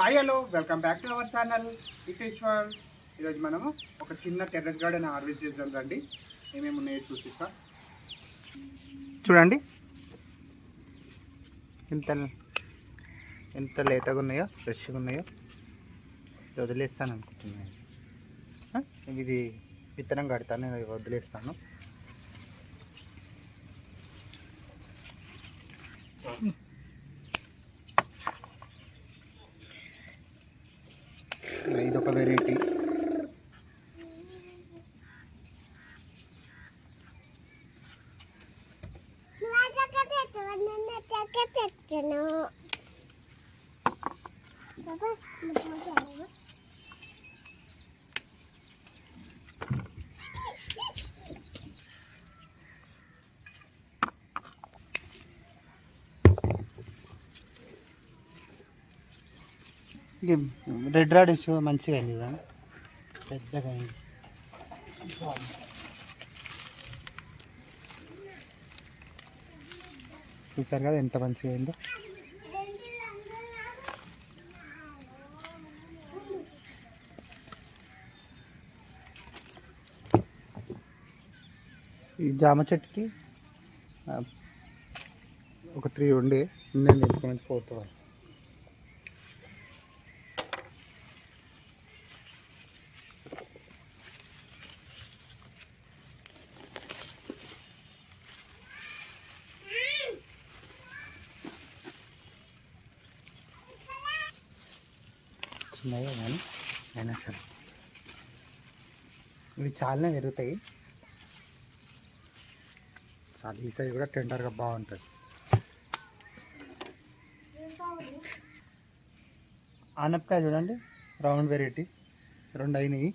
Hi hello welcome back to our channel Hiteshwar ఈరోజు మనము ఒక చిన్న టెర్రస్ గార్డెన్ హార్వెస్ట్ చేద్దాం రండి. ఏమేమి ఉన్నాయో చూపిస్తా. చూడండి. ఎంత ఎంత లేతగా ఉన్నాయో ఫ్రెష్గా ఉన్నాయో వదిలేస్తాను అనుకుంటున్నాను. ఇది విత్తనం కడతాను నేను వదిలేస్తాను. ఇది ఒక వెరైటీ తెచ్చాను ఇది రెడ్ ఇచ్చు మంచిగా అయింది కదా. పెద్దగా అయింది. చూసారు కదా ఎంత మంచిగా అయిందో. ఈ జామ చెట్టుకి ఒక త్రీ ఉండే. నేను చెప్పుకున్నాను ఫోర్త్ వాళ్ళు చిన్నగా కానీ అయినా సరే. ఇవి చాలానే పెరుగుతాయి చాలా ఈ సైజ్ కూడా టెండర్గా బాగుంటుంది. ఆనపకాయ చూడండి రౌండ్ వెరైటీ రెండు అయినాయి.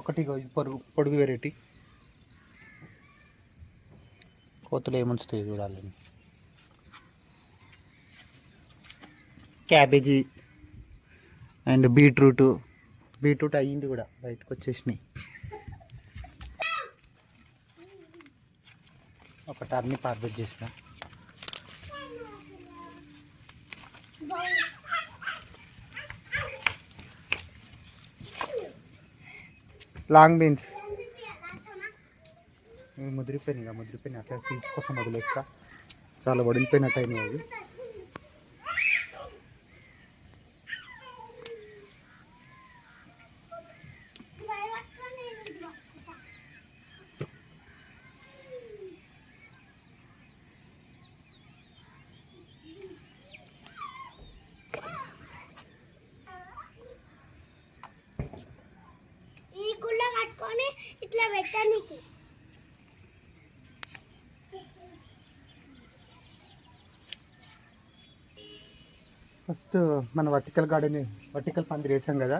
ఒకటి పొడుగు పొడుగు వెరైటీ కోతులు ఏముంచుతాయి చూడాలని క్యాబేజీ అండ్ బీట్రూట్. బీట్రూట్ అయ్యింది కూడా బయటకు వచ్చేసినాయి ఒక టర్ని పార్బెట్ చేసిన. Long beans. ముదిరిపోయినాయి ముదిరిపోయినాయి. అట్లా సీడ్స్ కోసం వదిలేస్తా. చాలా వడిలిపోయినట్టు అయినాయి అవి. తీసుకొని ఇట్లా పెట్టడానికి. ఫస్ట్ మన వర్టికల్ గార్డెన్ వర్టికల్ పందిరి వేసాం కదా.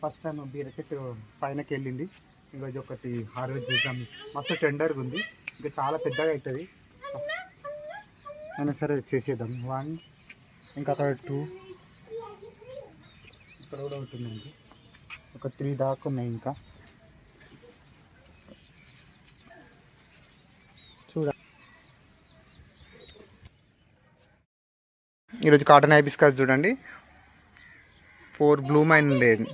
ఫస్ట్ టైం బీర చెట్టు పైనకి వెళ్ళింది. ఇంకా ఒకటి హార్వెస్ట్ చేసాం. మస్తు టెండర్గా ఉంది. ఇంకా చాలా పెద్దగా అవుతుంది. అయినా సరే చేసేద్దాం. వన్ ఇంకా అక్కడ టూ ఇక్కడ కూడా ఒకటి ఉందండి ఒక త్రీ దాకా ఉన్నాయి ఇంకా. ఈరోజు కాటన్ హైబిస్కస్ చూడండి. ఫోర్ బ్లూమ్ మైన్ ఉండేది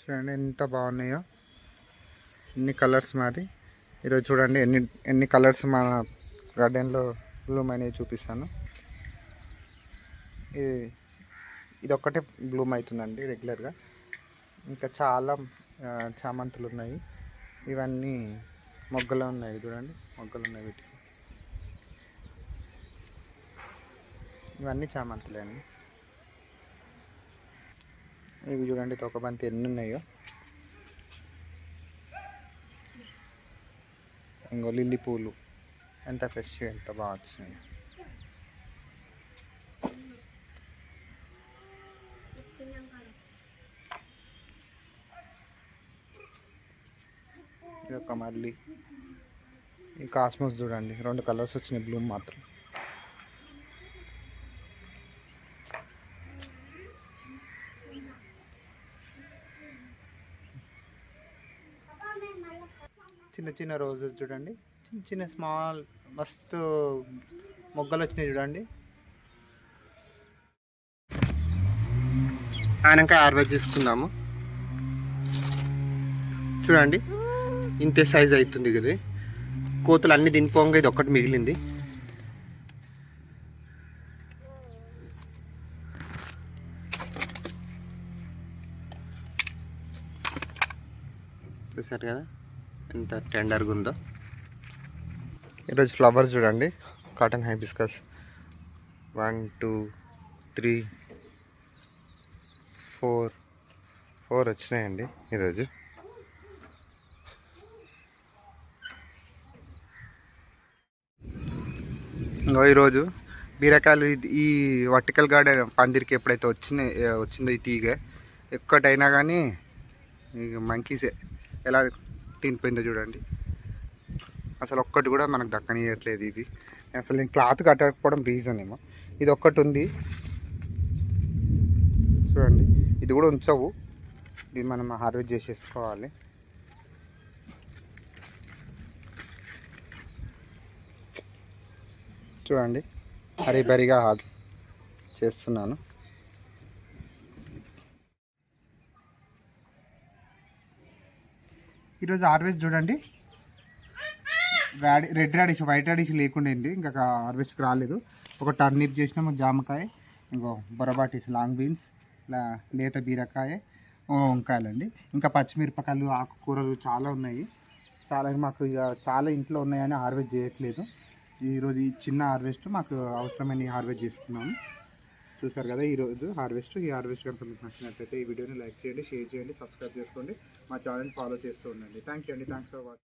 చూడండి ఎంత బాగున్నాయో. ఎన్ని కలర్స్ మరి ఈరోజు చూడండి ఎన్ని ఎన్ని కలర్స్ మన గార్డెన్లో బ్లూ మైన్ చూపిస్తాను. ఇది ఇది ఒక్కటే బ్లూమ్ అవుతుందండి రెగ్యులర్గా ఇంకా చాలా చామంతులు ఉన్నాయి. ఇవన్నీ మొగ్గలు ఉన్నాయి చూడండి. మొగ్గలు ఉన్నాయి వీటి ఇవన్నీ చామంతులే అండి ఇవి చూడండి తొక్కబంతి ఎన్ని ఉన్నాయో. ఇంకో లిల్లీ పూలు. ఎంత ఫ్రెష్ ఎంత బాగా వచ్చినాయి. ఇది ఒక మళ్ళీ ఈ కాస్మోస్ చూడండి రెండు కలర్స్ వచ్చినాయి బ్లూమ్ మాత్రం. చిన్న చిన్న రోజెస్ చూడండి. చిన్న చిన్న స్మాల్ మస్తు మొగ్గలు వచ్చినాయి చూడండి. ఆయనక హార్వెస్ట్ చేసుకుందాము. చూడండి ఇంతే సైజ్ అవుతుంది కదా. కోతులు అన్ని దినిపోగా ఇది ఒక్కటి మిగిలింది. చూసారు కదా? ఎంత టెండర్గా ఉందో. ఈరోజు ఫ్లవర్స్ చూడండి. Cotton hibiscus one two three four four వచ్చినాయండి ఈరోజు. ఇంకో ఈరోజు బీరకాయలు ఈ వర్టికల్ గార్డెన్ పందిరికి ఎప్పుడైతే వచ్చింది వచ్చిందో ఈ తీగ ఎక్కటైనా కానీ మంకీసే ఎలా తినిపోయిందో చూడండి. అసలు ఒక్కటి కూడా మనకు దక్కనియట్లేదు ఇవి అసలు నేను క్లాత్ కట్టకపోవడం రీజన్ ఏమో. ఇది ఒక్కటి ఉంది. చూడండి. ఇది కూడా ఉంచవు. ఇది మనం హార్వెస్ట్ చేసేసుకోవాలి. చూడండి. హరీ బరిగా హార్ చేస్తున్నాను. ఈరోజు హార్వెస్ట్ చూడండి. రాడి రెడ్ రాడిష్ వైట్ రాడిష్ లేకుండా ఇంకా హార్వెస్ట్కి రాలేదు. ఒక టర్నిప్ చేసినాము జామకాయ ఇంకో బొరబాటిస్ లాంగ్ బీన్స్ ఇలా లేత బీరకాయ వంకాయలండి. ఇంకా పచ్చిమిరపకాయలు ఆకుకూరలు చాలా ఉన్నాయి. చాలా మాకు ఇక చాలా ఇంట్లో ఉన్నాయని హార్వెస్ట్ చేయట్లేదు. ఈరోజు ఈ చిన్న హార్వెస్ట్ మాకు అవసరమైన హార్వెస్ట్ చేసుకున్నాము చూసారు కదా ఈరోజు హార్వెస్ట్ ఈ హార్వెస్ట్ కనుక మీకు నచ్చినట్లయితే ఈ వీడియోని లైక్ చేయండి షేర్ చేయండి సబ్స్క్రైబ్ చేసుకోండి. మా ఛానల్ ఫాలో చేస్తూ ఉండండి. థ్యాంక్ యూ అండి. Thanks for watching